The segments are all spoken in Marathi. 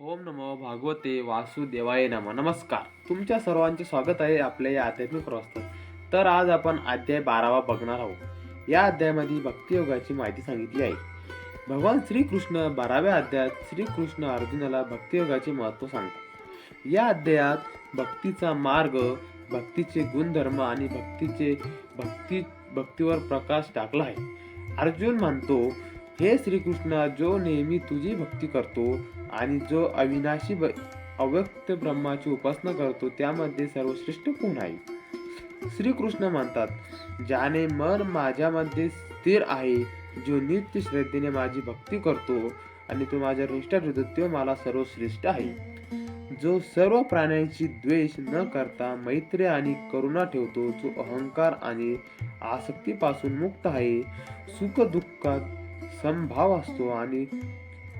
ओम नमो भागवते वासुदेवाय नम. नमस्कार. तुमच्या सर्वांचे स्वागत आहे आपल्या या आध्यात्मिक प्रवासात. तर आज आपण अध्याय बारावा बघणार आहोत. या अध्यायामध्ये भक्तियोगाची माहिती सांगितली आहे. भगवान श्रीकृष्ण बाराव्या अध्यायात श्रीकृष्ण अर्जुनाला भक्तियोगाचे महत्त्व सांगतात. या अध्यायात भक्तीचा मार्ग भक्तीचे गुणधर्म आणि भक्तीचे भक्ती भक्तीवर प्रकाश टाकला आहे. अर्जुन म्हणतो हे श्रीकृष्णा जो नेहमी तुझी भक्ती करतो आणि जो अविनाशी ब- अव्यक्त ब्रह्माची उपासना करतो त्यामध्ये सर्वश्रेष्ठ कोण आहे? श्रीकृष्ण म्हणतात ज्याने मन माझ्यामध्ये स्थिर आहे जो नित्य श्रद्धेने माझी भक्ती करतो आणि तो माझ्या निष्ठा ठेवतो तो मला सर्वश्रेष्ठ आहे. जो सर्व प्राण्यांची द्वेष न करता मैत्री आणि करुणा ठेवतो जो अहंकार आणि आसक्तीपासून मुक्त आहे सुख दुःखात समभाव असतो आणि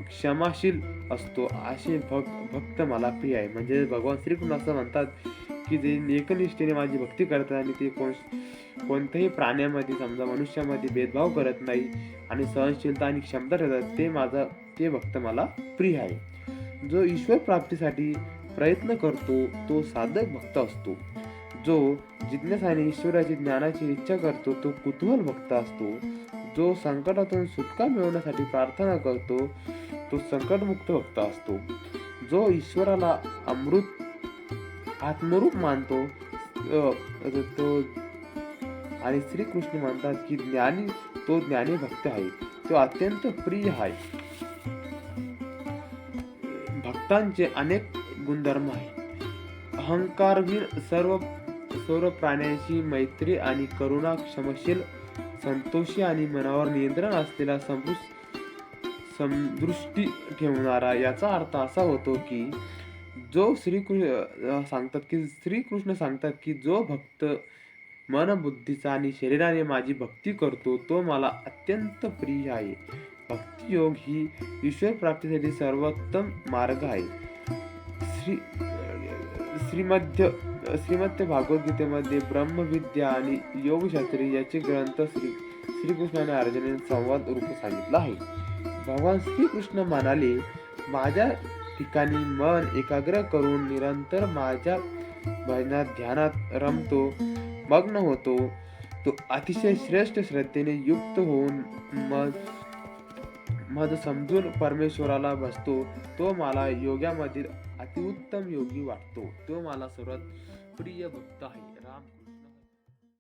क्षमाशील असतो असे भक्त भक्त मला प्रिय आहे. म्हणजे भगवान श्रीकृष्ण असं म्हणतात की जे एकनिष्ठेने माझी भक्ती करतात आणि ते कोण कोणत्याही प्राण्यामध्ये समजा मनुष्यामध्ये भेदभाव करत नाही आणि सहनशीलता आणि क्षमता ठेवतात ते माझा ते भक्त मला प्रिय आहे. जो ईश्वर प्राप्तीसाठी प्रयत्न करतो तो साधक भक्त असतो. जो जिज्ञासाने ईश्वराची ज्ञानाची इच्छा करतो तो कुतूहल भक्त असतो. जो संकटातून सुटका मिळवण्यासाठी प्रार्थना करतो तो संकटमुक्त भक्त असतो. जो ईश्वराला अमृत आत्मरूप मानतो तो आणि श्रीकृष्ण म्हणतात की ज्ञानी तो ज्ञानी भक्त आहे. तो अत्यंत प्रिय आहे. भक्तांचे अनेक गुणधर्म आहेत. अहंकारवीर सर्व सर्व प्राण्यांशी मैत्री आणि करुणा क्षमशील संतोषी आणि मनावर नियंत्रण असलेला समृ समदृष्टी ठेवणारा याचा अर्थ असा होतो की जो श्रीकृष्ण सांगतात की श्रीकृष्ण सांगतात की जो भक्त मन बुद्धीचा आणि शरीराने माझी भक्ती करतो तो मला अत्यंत प्रिय आहे. भक्तियोग ही ईश्वर प्राप्तीसाठी सर्वोत्तम मार्ग आहे. श्री श्रीमध्य श्रीमंत भागवद्गीतेमध्ये ब्रह्मविद्या आणि योगशास्त्री याचे ग्रंथ श्री श्रीकृष्णाने अर्जुनाने संवाद रूप सांगितला आहे. भगवान श्रीकृष्ण म्हणाले माझ्या ठिकाणी मन एकाग्र करून निरंतर माझ्या भजनात ध्यानात रमतो मग्न होतो. तो अतिशय श्रेष्ठ श्रद्धेने युक्त होऊन मग मध समजून परमेश्वराला बसतो. तो मला योगामधील अतिउत्तम योगी वाटतो. तो मला सर्वात प्रिय भक्त आहे. राम